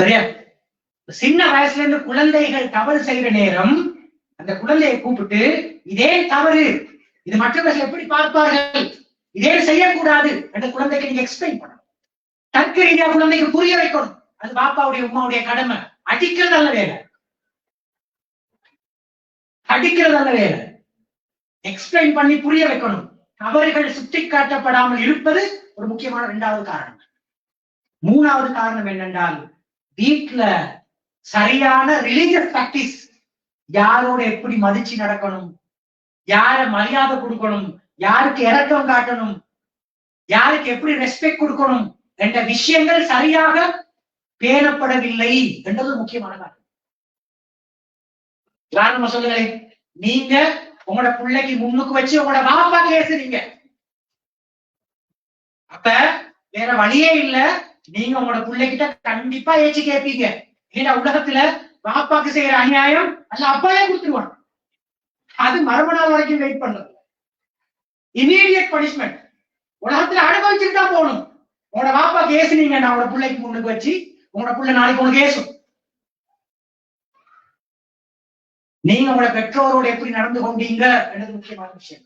சரியா? சின்ன வயசுல இருந்து குழந்தைகள் தவறு செய்யற நேரம் அந்த குழந்தையை கூப்பிட்டு இதே தவறு. இது மற்றவர்கள் எப்படி பார்ப்பார்கள்? இதே செய்யக்கூடாது. அந்த குழந்தைக்கு நீங்க எக்ஸ்பிளைன் பண்ணணும். தர்க்க ரீதியா குழந்தைக்கு புரிய வைக்கணும். அது பாப்பாவுடைய உமாவுடைய கடமை. அடிக்கிறது அல்ல வேலை. அடிக்கிறது அல்ல வேலை. எக்ஸ்பிளைன் பண்ணி புரிய வைக்கணும். தவறுகள் சுட்டி காட்டப்படாமல் இருப்பது ஒரு முக்கியமான இரண்டாவது காரணம். மூணாவது காரணம் என்னென்றால் வீட்டுல சரியான ரிலீஜியஸ் பிராக்டிஸ் யாரோட எப்படி மதிச்சு நடக்கணும்? யார மரியாதை கொடுக்கணும்? யாருக்கு இறக்கம் காட்டணும்? யாருக்கு எப்படி ரெஸ்பெக்ட் கொடுக்கணும்? என்ற விஷயங்கள் சரியாக பேணப்படவில்லை என்றது முக்கியமான காரணம் உதாரணமா சொல்லுங்களேன். நீங்க உங்களோட பிள்ளைக்கு முன்னுக்கு வச்சு உங்களோட வாப்பா பேசுறீங்க அப்ப வேற வழியே இல்ல. நீங்க உங்களோட பிள்ளைகிட்ட கண்டிப்பா ஏச்சு கேட்பீங்க ஏன்னா உலகத்துல பாப்பாக்கு செய்யற அநியாயம் அல்ல அப்பாவே கொடுத்துருவான் அது மரபு நாள் வரைக்கும் வெயிட் பண்றது இமீடியட் பனிஷ்மெண்ட் உலகத்துல அனுபவிச்சுட்டு தான் போகணும். உங்களோட பாப்பா கேசுனீங்க நான் உங்களோட பிள்ளைக்கு முன்னுக்கு வச்சு உங்களோட பிள்ளை நாளைக்கு உனக்கு ஏசும் நீங்க உங்களோட பெற்றோரோட எப்படி நடந்து கொண்டீங்க? என்பது முக்கியமான விஷயம்.